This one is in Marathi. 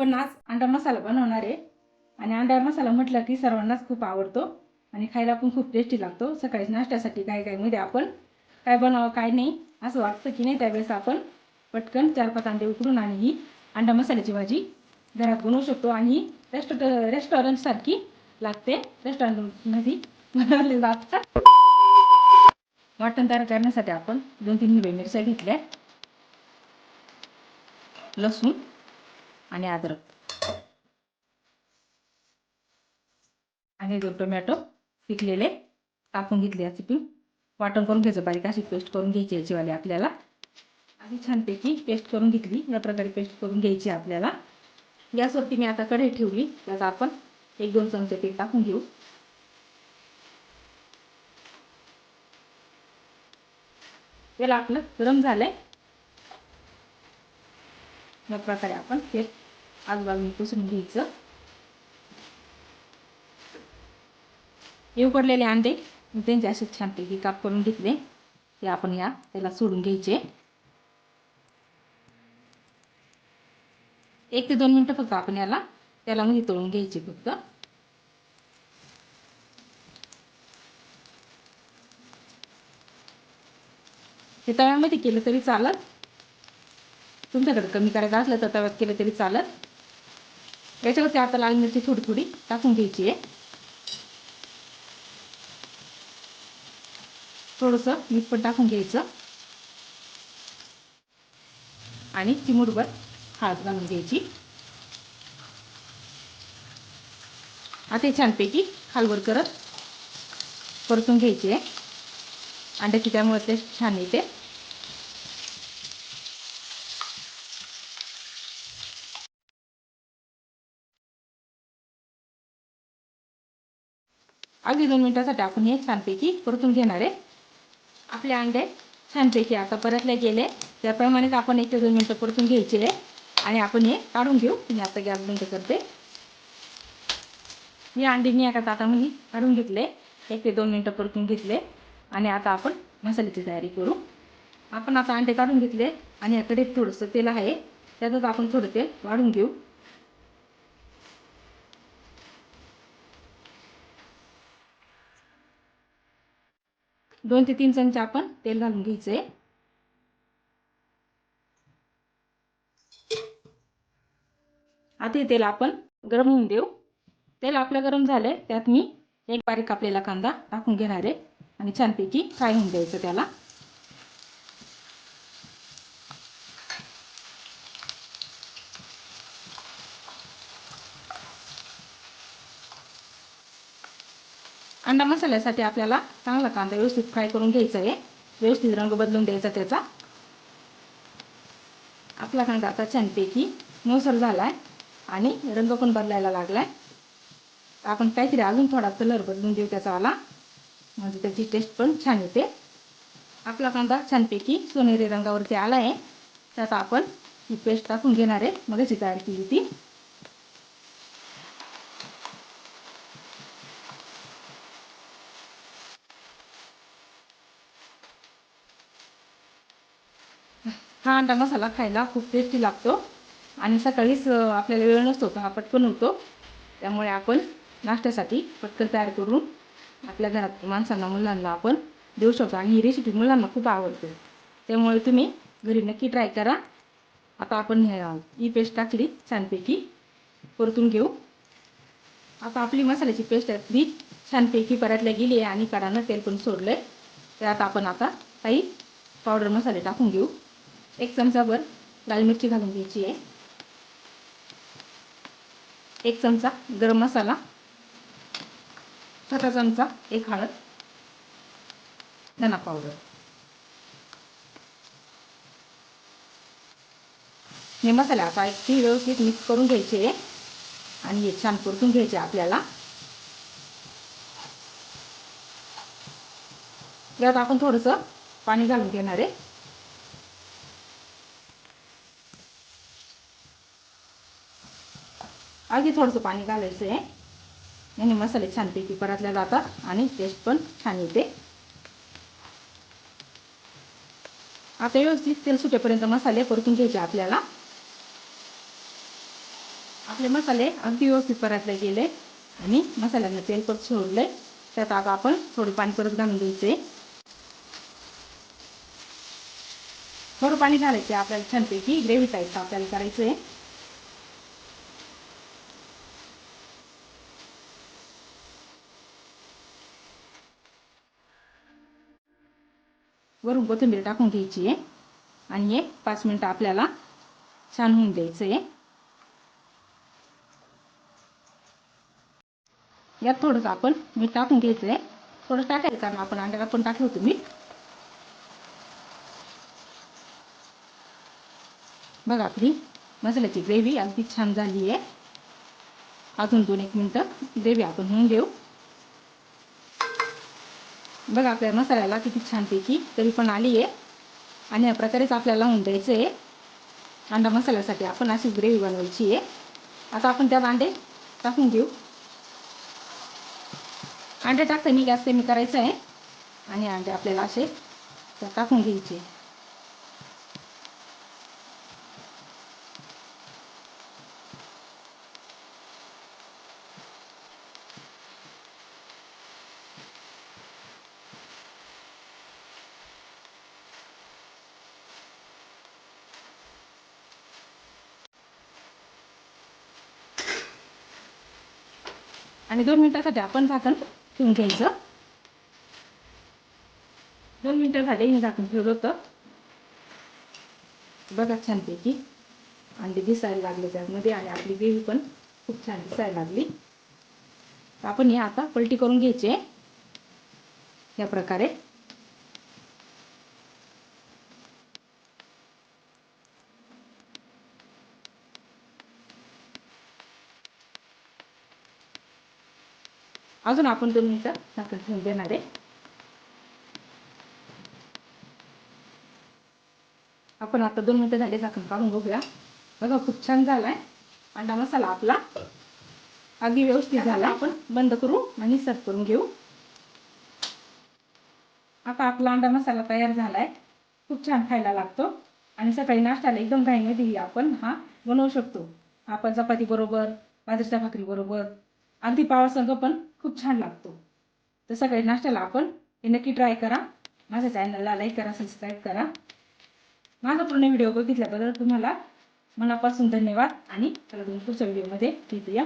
आपण आज अंडा मसाला बनवणार आहे. आणि अंडा मसाला म्हटलं की सर्वांनाच खूप आवडतो. आणि खायला पण खूप टेस्टी लागतो. सकाळी नाश्त्यासाठी काय काय मध्ये आपण काय बनवावं काय नाही असं वाटतं की नाही त्यावेळेस आपण पटकन चार पाच अंडे उकडून आणि ही अंडा मसाल्याची भाजी घरात बनवू शकतो. आणि रेस्टॉर रेस्टॉरंटसारखी लागते. रेस्टॉरंटमध्ये बनवले जातात वाटण तयार करण्यासाठी आपण दोन तीन हिरव्या मिरच्या घेतल्या. लसूण. आणि अद्रक. आणि दोन टोमॅटो पिकलेले कापून घेतले याची पी वाटण करून घ्यायचं बारीक अशी पेस्ट करून घ्यायची याचीवाली आपल्याला. आणि छानपैकी पेस्ट करून घेतली या प्रकारे पेस्ट करून घ्यायची आपल्याला. गॅसवरती मी आता कढई ठेवली त्याचा आपण एक दोन चमचे पीठ टाकून घेऊ. याला आपलं गरम झालंय. या प्रकारे आपण ते आजूबाजूने पुसून घ्यायचं. हे उकडलेले अंडे मी त्यांचे असे छानपैकी काप करून घेतले. ते आपण या त्याला सोडून घ्यायचे. एक ते दोन मिनटं फक्त आपण याला त्याला मध्ये तळून घ्यायचे फक्त. हे तव्यामध्ये केलं तरी चालत. तुमच्याकडे कमी करायचं असलं तर तव्यात केलं तरी चालत. याच्यावरती आता लाल मिरची थोडी थोडी टाकून घ्यायची आहे. थोडंसं मीठ पण टाकून घ्यायचं. आणि चिमूटभर हळद घालून घ्यायची. आता हे छानपैकी खालवर करत परतून घ्यायची. आहे अंड्याची त्यामुळे ते छान येते. अगदी दोन मिनटासाठी आपण हे छानपैकी परतून घेणार आहे. आपले अंडे छानपैकी आता परतले गेले. त्याप्रमाणेच आपण एक ते दोन मिनटं परतून घ्यायचे आहे. आणि आपण हे काढून घेऊ. मी आता गॅस बंद करते. मी अंडी मी एका ताटामध्ये काढून घेतले. एक ते दोन मिनटं परतून घेतले. आणि आता आपण मसाल्याची तयारी करू. आपण आता अंडे काढून घेतले. आणि याकडे थोडंसं तेल आहे. त्यातच आपण थोडं तेल वाढून घेऊ. दोन ते तीन चमचे आपण तेल घालून घ्यायचंय आता हे तेल आपण गरम होऊन देऊ. तेल आपलं गरम झालंय त्यात मी एक बारीक कापलेला कांदा टाकून घेणार आहे आणि छानपैकी फ्राय होऊन द्यायचं त्याला. अंडा मसाल्यासाठी आपल्याला चांगला कांदा व्यवस्थित फ्राय करून घ्यायचा आहे. व्यवस्थित रंग बदलून द्यायचा त्याचा. आपला कांदा आता छानपैकी मोसर झाला आहे आणि रंग पण बदलायला लागला आहे आपण काहीतरी अजून थोडा कलर बदलून देऊ त्याचा आला म्हणजे त्याची टेस्ट पण छान येते. आपला कांदा छानपैकी सोनेरी रंगावरती आला आहे त्याचा आपण ही पेस्ट टाकून घेणार आहे. मग तयार केली ती. हा अंडा मसाला खायला खूप टेस्टी लागतो. आणि सकाळीच आपल्याला वेळ नसतो हा पटकन होतो त्यामुळे आपण नाश्त्यासाठी पटकन तयार करून आपल्या घरात माणसांना मुलांना आपण देऊ शकतो. आणि ही रेसिपी मुलांना खूप आवडते. त्यामुळे तुम्ही घरी नक्की ट्राय करा. आता आपण ही पेस्ट टाकली छानपैकी. परतून घेऊ. आता आपली मसाल्याची पेस्ट अगदी छानपैकी परतल्या गेली आहे आणि कडानं तेल पण सोडलं आहे त्यात आपण आता काही पावडर मसाले टाकून घेऊ. एक चमचाभर लाल मिरची घालून घ्यायची आहे. एक चमचा गरम मसाला छोटा चमचा एक हळद धना पावडर. हे मसाला आता एक व्यवस्थित मिक्स करून घ्यायचे आहे आणि हे छान परतून घ्यायचे आपल्याला. यात आपण थोडंसं पाणी घालून घेणार आहे. अगदी थोडंसं पाणी घालायचं आहे. आणि मसाले छानपैकी परतल्या जातात आणि टेस्ट पण छान येते. आता व्यवस्थित तेल सुटेपर्यंत मसाले परतून घ्यायचे आपल्याला. आपले मसाले अगदी व्यवस्थित परतले गेले आणि मसाल्यानं तेल परत सोडले त्यात आता आपण थोडं पाणी परत घालून द्यायचे थोडं पाणी घालायचे आपल्याला छानपैकी ग्रेव्ही टाईप आपल्याला करायचं आहे वरून कोथिंबीर टाकून घ्यायची आहे. आणि हे पाच मिनटं आपल्याला छान होऊन द्यायचं आहे. यात थोडंसं आपण मीठ टाकून घ्यायचं आहे. थोडं टाकायचं कारण आपण अंड्याला पण टाकलं होतं मीठ. बघा आपली मसाल्याची ग्रेव्ही अगदी छान झाली आहे. अजून दोन एक मिनटं ग्रेव्ही आपण होऊन घेऊ बघा आपल्या मसाल्याला किती छानपैकी तरी पण आली आहे. आणि या प्रकारेच आपल्याला होऊन द्यायचं आहे. अंडा मसाल्यासाठी आपण अशी ग्रेव्ही बनवायची आहे. आता आपण त्यात अंडे टाकून घेऊ. अंडे टाकताना गॅस कमी करायचं आहे. आणि अंडे आपल्याला असे टाकून घ्यायचे. आणि दोन मिनटासाठी आपण झाकण ठेवून घ्यायचं. दोन मिनटं झाले हे झाकण ठेवलं होतं. बघा छानपैकी. अंडे दिसायला लागले त्यामध्ये आणि आपली ग्रेव्ही पण खूप छान दिसायला लागली. आपण हे आता पलटी करून घ्यायचे. या प्रकारे. अजून आपण दोन मिनिटं ठेवून देणार आहे. आपण आता दोन मिनिटं झाले झाकण काढून बघूया. बघा खूप छान झालाय. अंडा मसाला आपला. अगदी व्यवस्थित झाला आपण बंद करू आणि सर्व करून घेऊ. आता आपला अंडा मसाला तयार झालाय. खूप छान खायला लागतो. आणि सकाळी नाश्त्याला एकदम घाईमध्ये आपण हा बनवू शकतो. आपण चपाती बरोबर बाजरीच्या भाकरी बरोबर अगदी पावासंग पण खूप छान लागतो. तर सकाळी नाश्त्याला आपण हे नक्की ट्राय करा. माझ्या चॅनलला लाईक करा सबस्क्राईब करा. माझा पूर्ण व्हिडिओ बघितल्याबद्दल तुम्हाला मनापासून धन्यवाद. आणि चला पुढच्या व्हिडिओमध्ये भेटूया.